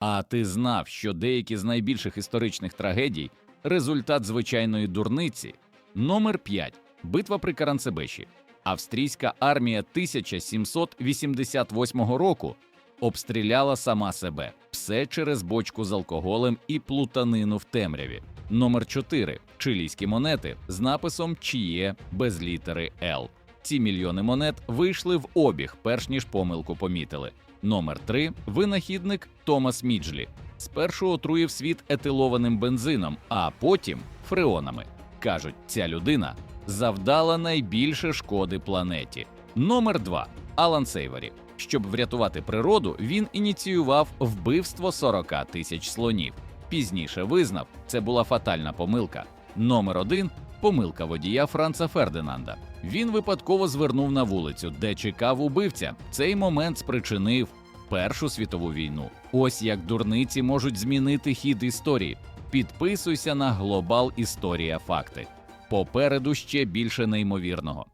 А ти знав, що деякі з найбільших історичних трагедій результат звичайної дурниці? Номер 5. Битва при Каранцебеші. Австрійська армія 1788 року обстріляла сама себе, все через бочку з алкоголем і плутанину в темряві. Номер 4. Чилійські монети з написом Чіє без літери Л. Ці мільйони монет вийшли в обіг, перш ніж помилку помітили. Номер 3. Винахідник Томас Міджлі. Спершу отруїв світ етилованим бензином, а потім фреонами. Кажуть, ця людина завдала найбільше шкоди планеті. Номер 2. Алан Сейвері. Щоб врятувати природу, він ініціював вбивство 40 тисяч слонів. Пізніше визнав, це була фатальна помилка. Номер 1. Помилка водія Франца Фердинанда. Він випадково звернув на вулицю, де чекав убивця. Цей момент спричинив Першу світову війну. Ось як дурниці можуть змінити хід історії. Підписуйся на Глобал Історія Факти. Попереду ще більше неймовірного.